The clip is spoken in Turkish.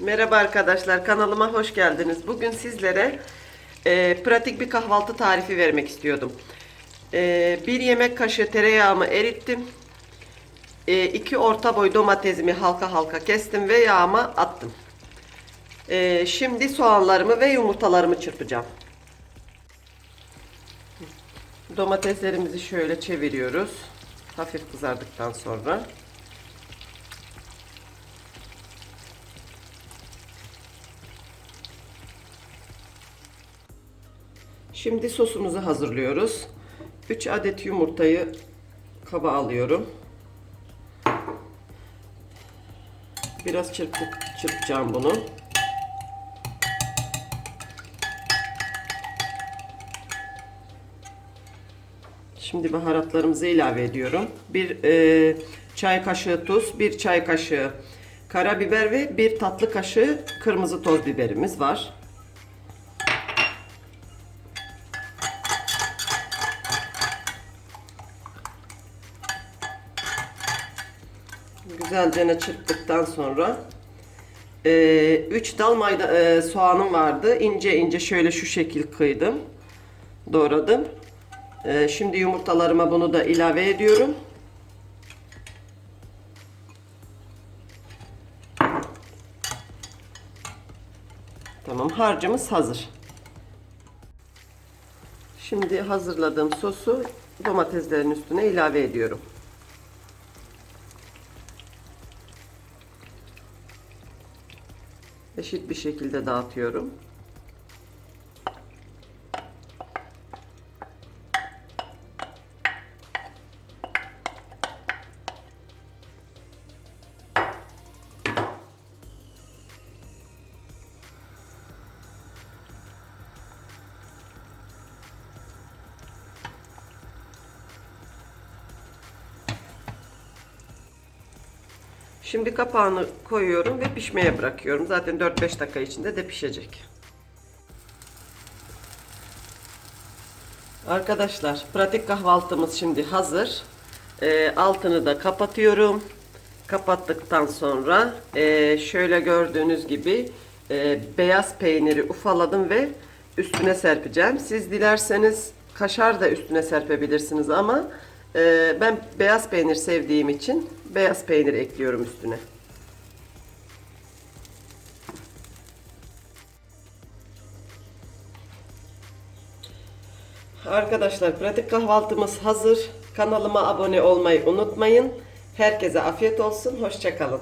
Merhaba arkadaşlar kanalıma hoş geldiniz. Bugün sizlere e, pratik bir kahvaltı tarifi vermek istiyordum. E, bir yemek kaşığı tereyağımı erittim. 2 orta boy domatesimi halka halka kestim ve yağıma attım. E, şimdi soğanlarımı ve yumurtalarımı çırpacağım. Domateslerimizi şöyle çeviriyoruz. Hafif kızardıktan sonra. Şimdi sosumuzu hazırlıyoruz. 3 adet yumurtayı kaba alıyorum. Biraz çırpıp çırpacağım bunu. Şimdi baharatlarımızı ilave ediyorum. Bir e, çay kaşığı tuz, bir çay kaşığı karabiber ve bir tatlı kaşığı kırmızı toz biberimiz var. Güzelce çırptıktan sonra 3 dal mayda, e, soğanım vardı. İnce ince şöyle şu şekil kıydım. Doğradım. E, şimdi yumurtalarıma bunu da ilave ediyorum. Tamam harcımız hazır. Şimdi hazırladığım sosu domateslerin üstüne ilave ediyorum. Eşit bir şekilde dağıtıyorum. Şimdi kapağını koyuyorum ve pişmeye bırakıyorum. Zaten 4-5 dakika içinde de pişecek. Arkadaşlar pratik kahvaltımız şimdi hazır. Ee, altını da kapatıyorum. Kapattıktan sonra e, şöyle gördüğünüz gibi e, beyaz peyniri ufaladım ve üstüne serpeceğim. Siz dilerseniz kaşar da üstüne serpebilirsiniz ama e, ben beyaz peynir sevdiğim için beyaz peynir ekliyorum üstüne. Arkadaşlar pratik kahvaltımız hazır. Kanalıma abone olmayı unutmayın. Herkese afiyet olsun. Hoşçakalın.